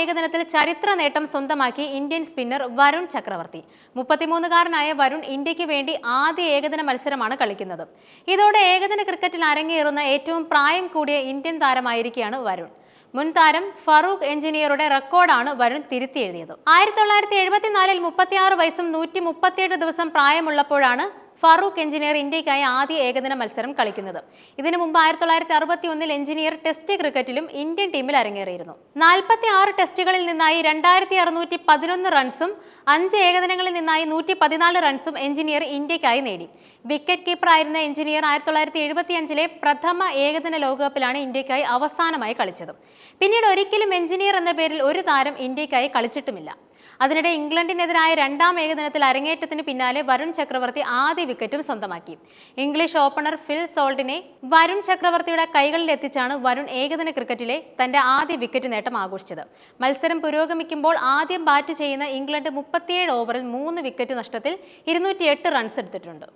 ഏകദിനത്തിൽ ചരിത്ര നേട്ടം സ്വന്തമാക്കി ഇന്ത്യൻ സ്പിന്നർ വരുൺ ചക്രവർത്തി. മുപ്പത്തിമൂന്നുകാരനായ വരുൺ ഇന്ത്യയ്ക്ക് വേണ്ടി ആദ്യ ഏകദിന മത്സരമാണ് കളിക്കുന്നത്. ഇതോടെ ഏകദിന ക്രിക്കറ്റിൽ അരങ്ങേറുന്ന ഏറ്റവും പ്രായം കൂടിയ ഇന്ത്യൻ താരമായിരിക്കുകയാണ് വരുൺ. മുൻ താരം ഫറൂഖ് എഞ്ചിനീയറുടെ റെക്കോർഡാണ് വരുൺ തിരുത്തി എഴുതിയത് ആയിരത്തി തൊള്ളായിരത്തി എഴുപത്തിനാലിൽ മുപ്പത്തിയാറ് വയസ്സും നൂറ്റി മുപ്പത്തിയെട്ട് ദിവസം പ്രായമുള്ളപ്പോഴാണ് ഫറൂഖ് എഞ്ചിനീയർ ഇന്ത്യക്കായി ആദ്യ ഏകദിന മത്സരം കളിക്കുന്നത്. ഇതിനു മുമ്പ് ആയിരത്തി തൊള്ളായിരത്തി അറുപത്തി ഒന്നിൽ എഞ്ചിനീയർ ടെസ്റ്റ് ക്രിക്കറ്റിലും ഇന്ത്യൻ ടീമിൽ അരങ്ങേറിയിരുന്നു. നാൽപ്പത്തി ആറ് ടെസ്റ്റുകളിൽ നിന്നായി രണ്ടായിരത്തി അറുന്നൂറ്റി പതിനൊന്ന് റൺസും അഞ്ച് ഏകദിനങ്ങളിൽ നിന്നായി നൂറ്റി പതിനാല് റൺസും എഞ്ചിനീയർ ഇന്ത്യക്കായി നേടി. വിക്കറ്റ് കീപ്പറായിരുന്ന എഞ്ചിനീയർ ആയിരത്തി തൊള്ളായിരത്തി എഴുപത്തി അഞ്ചിലെ പ്രഥമ ഏകദിന ലോകകപ്പിലാണ് ഇന്ത്യക്കായി അവസാനമായി കളിച്ചത്. പിന്നീട് ഒരിക്കലും എഞ്ചിനീയർ എന്ന പേരിൽ ഒരു താരം ഇന്ത്യക്കായി കളിച്ചിട്ടുമില്ല. അതിനിടെ ഇംഗ്ലണ്ടിനെതിരായ രണ്ടാം ഏകദിനത്തിൽ അരങ്ങേറ്റത്തിന് പിന്നാലെ വരുൺ ചക്രവർത്തി ആദ്യ വിക്കറ്റും സ്വന്തമാക്കി. ഇംഗ്ലീഷ് ഓപ്പണർ ഫിൽ സോൾട്ടിനെ വരുൺ ചക്രവർത്തിയുടെ കൈകളിലെത്തിച്ചാണ് വരുൺ ഏകദിന ക്രിക്കറ്റിലെ തന്റെ ആദ്യ വിക്കറ്റ് നേട്ടം ആഘോഷിച്ചത്. മത്സരം പുരോഗമിക്കുമ്പോൾ ആദ്യം ബാറ്റ് ചെയ്യുന്ന ഇംഗ്ലണ്ട് മുപ്പത്തിയേഴ് ഓവറിൽ മൂന്ന് വിക്കറ്റ് നഷ്ടത്തിൽ ഇരുന്നൂറ്റിയെട്ട് റൺസ് എടുത്തിട്ടുണ്ട്.